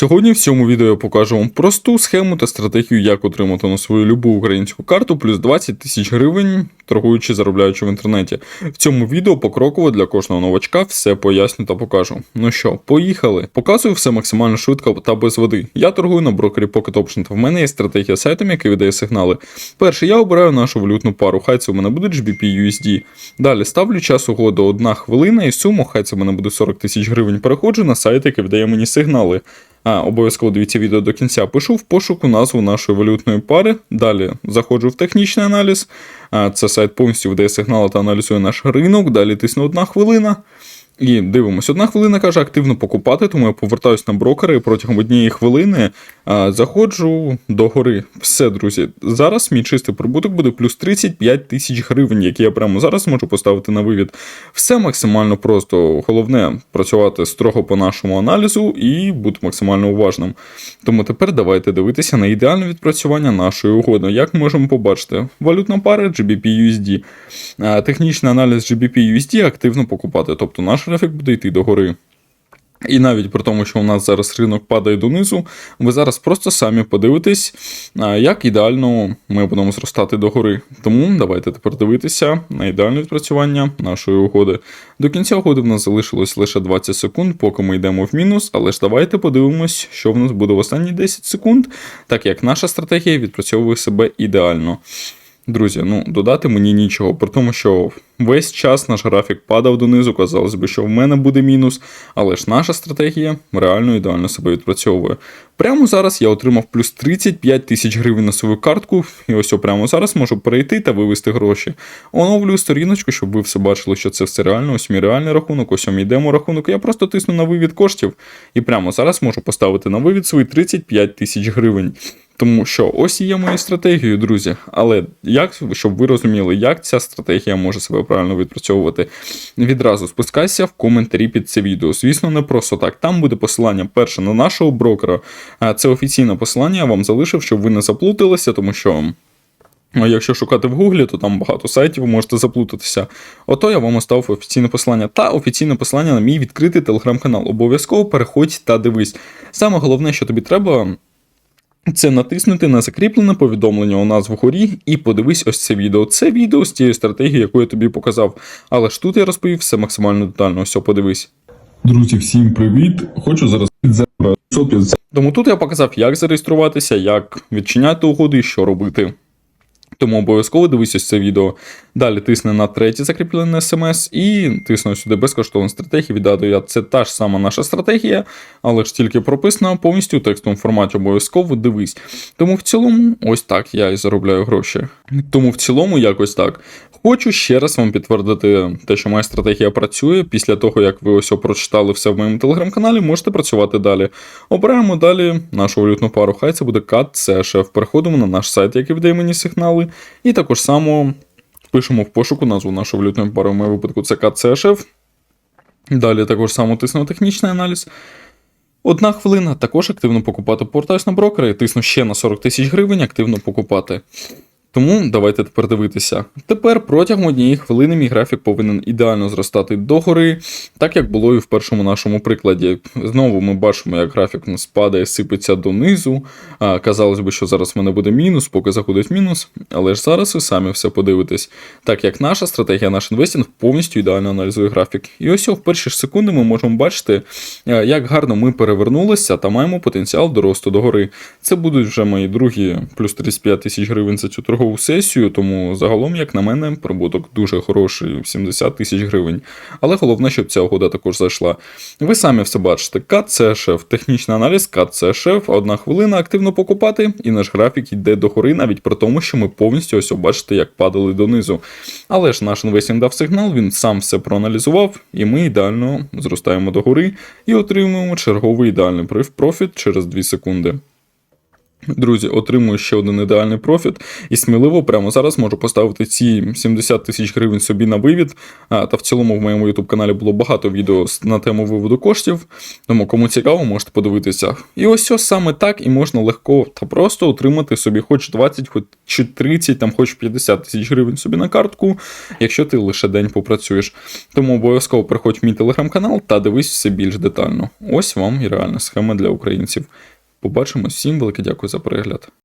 Сьогодні в цьому відео я покажу вам просту схему та стратегію, як отримати на свою любу українську карту плюс 20 тисяч гривень, торгуючи, заробляючи в інтернеті. В цьому відео покроково для кожного новачка все поясню та покажу. Ну що, поїхали. Показую все максимально швидко та без води. Я торгую на брокері Pocket Option, в мене є стратегія сайтом, який видає сигнали. Перше, я обираю нашу валютну пару, хай це у мене буде GBP USD. Далі ставлю час угоду 1 хвилина і суму, хай це в мене буде 40 тисяч гривень. Переходжу на сайт, який видає мені сигнали. А, обов'язково дивіться відео до кінця. Пишу в пошуку назву нашої валютної пари. Далі заходжу в технічний аналіз. Це сайт повністю видає сигнали та аналізує наш ринок. Далі тисну одна хвилина. І дивимось, одна хвилина каже активно покупати, тому я повертаюсь на брокери і протягом однієї хвилини а, заходжу до гори. Все, друзі. Зараз мій чистий прибуток буде плюс 35 тисяч гривень, які я прямо зараз можу поставити на вивід. Все максимально просто. Головне працювати строго по нашому аналізу і бути максимально уважним. Тому тепер давайте дивитися на ідеальне відпрацювання нашої угоди. Як можемо побачити, валютна пара GBP USD. Технічний аналіз GBP USD активно покупати, тобто наш графік буде йти догори. І навіть при тому, що у нас зараз ринок падає донизу, ви зараз просто самі подивитесь, як ідеально ми будемо зростати догори. Тому давайте тепер дивитися на ідеальне відпрацювання нашої угоди. До кінця угоди в нас залишилось лише 20 секунд, поки ми йдемо в мінус, але ж давайте подивимось, що в нас буде в останні 10 секунд, так як наша стратегія відпрацьовує себе ідеально. Друзі, ну додати мені нічого, при тому, що весь час наш графік падав донизу, казалось би, що в мене буде мінус, але ж наша стратегія реально ідеально себе відпрацьовує. Прямо зараз я отримав плюс 35 тисяч гривень на свою картку, і ось прямо зараз можу перейти та вивести гроші. Оновлюю сторіночку, щоб ви все бачили, що це все реально. Ось мій реальний рахунок, ось мій демо рахунок. Я просто тисну на вивід коштів, і прямо зараз можу поставити на вивід свої 35 тисяч гривень. Тому що ось є моєю стратегією, друзі. Але як, щоб ви розуміли, як ця стратегія може себе правильно відпрацьовувати, відразу спускайся в коментарі під це відео. Звісно, не просто так. Там буде посилання перше на нашого брокера. Це офіційне посилання, я вам залишив, щоб ви не заплуталися, тому що. Якщо шукати в Гуглі, то там багато сайтів, ви можете заплутатися. Ото я вам оставив офіційне посилання та офіційне посилання на мій відкритий телеграм-канал. Обов'язково переходь та дивись. Саме головне, що тобі треба. Це натиснути на закріплене повідомлення у нас вгорі і подивись ось це відео. Це відео з тією стратегією, яку я тобі показав. Але ж тут я розповів все максимально детально. Ось подивись. Друзі, всім привіт! Хочу зараз за Тому тут я показав, як зареєструватися, як відчиняти угоди і що робити. Тому обов'язково дивись ось це відео. Далі тисни на третє закріплене смс і тисну сюди безкоштовну стратегію від А до Я. Це та ж сама наша стратегія, але ж тільки прописана повністю в текстовому форматі обов'язково дивись. Тому в цілому, ось так я і заробляю гроші. Тому в цілому, якось так. Хочу ще раз вам підтвердити те, що моя стратегія працює. Після того, як ви ось прочитали все в моєму телеграм-каналі, можете працювати далі. Обираємо далі нашу валютну пару. Хай це буде CAT CHF. Переходимо на наш сайт, який видає мені сигнали. І також само пишемо в пошуку назву нашої валютної пари. В моєму випадку це КЦШФ. Далі також само тисну технічний аналіз. Одна хвилина також активно покупати. Повертаюсь на брокери, тисну ще на 40 тисяч гривень, активно покупати. Тому давайте тепер дивитися. Тепер протягом однієї хвилини мій графік повинен ідеально зростати догори, так як було і в першому нашому прикладі. Знову ми бачимо, як графік у нас падає, сипеться донизу. А, Казалось би, що зараз в мене буде мінус, поки заходить мінус. Але ж зараз ви самі все подивитесь. Так як наша стратегія, наш інвестинг повністю ідеально аналізує графік. І ось в перші ж секунди ми можемо бачити, е, як гарно ми перевернулися та маємо потенціал до росту догори. Це будуть вже мої другі плюс 35 тисяч гривень за цю торгову сесію, тому загалом, як на мене, прибуток дуже хороший 70 тисяч гривень. Але головне, щоб ця угода також зайшла. Ви самі все бачите. КАТ це шеф, технічний аналіз, КАТ це шеф, одна хвилина активно покупати, і наш графік йде до гори, навіть при тому, що ми повністю ось бачите, як падали донизу. Але ж наш інвестинг дав сигнал, він сам все проаналізував, і ми ідеально зростаємо до гори і отримуємо черговий ідеальний профіт через 2 секунди. Друзі, отримую ще один ідеальний профіт і сміливо прямо зараз можу поставити ці 70 тисяч гривень собі на вивід. Та в цілому в моєму YouTube каналі було багато відео на тему виводу коштів. Тому кому цікаво, можете подивитися. І ось ось саме так і можна легко та просто отримати собі хоч 20, хоч 30, там хоч 50 тисяч гривень собі на картку, якщо ти лише день попрацюєш. Тому обов'язково приходь в мій телеграм-канал та дивись все більш детально. Ось вам і реальна схема для українців. Побачимось всім велике дякую за перегляд.